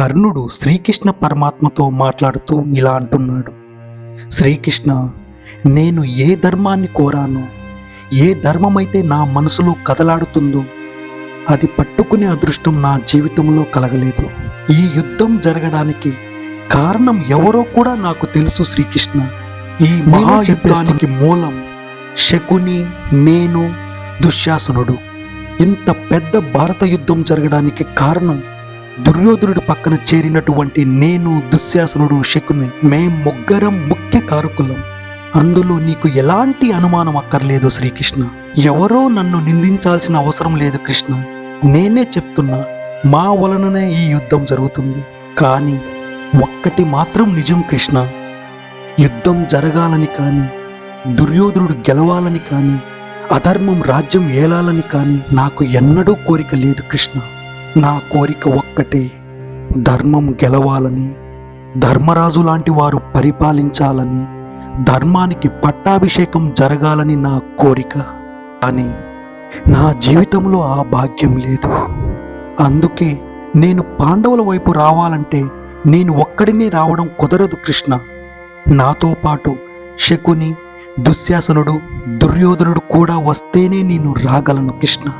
కర్ణుడు శ్రీకృష్ణ పరమాత్మతో మాట్లాడుతూ ఇలా అంటున్నాడు. శ్రీకృష్ణ నేను ఏ ధర్మాన్ని కోరానో ఏ ధర్మమైతే నా మనసులో కదలాడుతుందో అది పట్టుకునే అదృష్టం నా జీవితంలో కలగలేదు. ఈ యుద్ధం జరగడానికి కారణం ఎవరో కూడా నాకు తెలుసు శ్రీకృష్ణ. ఈ మహాయుద్ధానికి మూలం శకుని నేను దుశ్శాసనుడు. ఇంత పెద్ద భారత యుద్ధం జరగడానికి కారణం దుర్యోధనుడి పక్కన చేరినటువంటి నేను దుశ్శాసనుడు శకుని మేం ముగ్గురం ముఖ్య కారకులం. అందులో నీకు ఎలాంటి అనుమానం అక్కర్లేదు శ్రీకృష్ణ. ఎవరో నన్ను నిందించాల్సిన అవసరం లేదు కృష్ణ. నేనే చెప్తున్నా మా వలననే ఈ యుద్ధం జరుగుతుంది. కానీ ఒక్కటి మాత్రం నిజం కృష్ణ. యుద్ధం జరగాలని కానీ దుర్యోధనుడు గెలవాలని కానీ అధర్మం రాజ్యం ఏలాలని కానీ నాకు ఎన్నడూ కోరిక లేదు కృష్ణ. నా కోరిక ఒక్కటే. ధర్మం గెలవాలని ధర్మరాజు లాంటి వారు పరిపాలించాలని ధర్మానికి పట్టాభిషేకం జరగాలని నా కోరిక. అని నా జీవితంలో ఆ భాగ్యం లేదు. అందుకే నేను పాండవుల వైపు రావాలంటే నేను ఒక్కడినే రావడం కుదరదు కృష్ణ. నాతో పాటు శకుని దుశ్శాసనుడు దుర్యోధనుడు కూడా వస్తేనే నేను రాగలను కృష్ణ.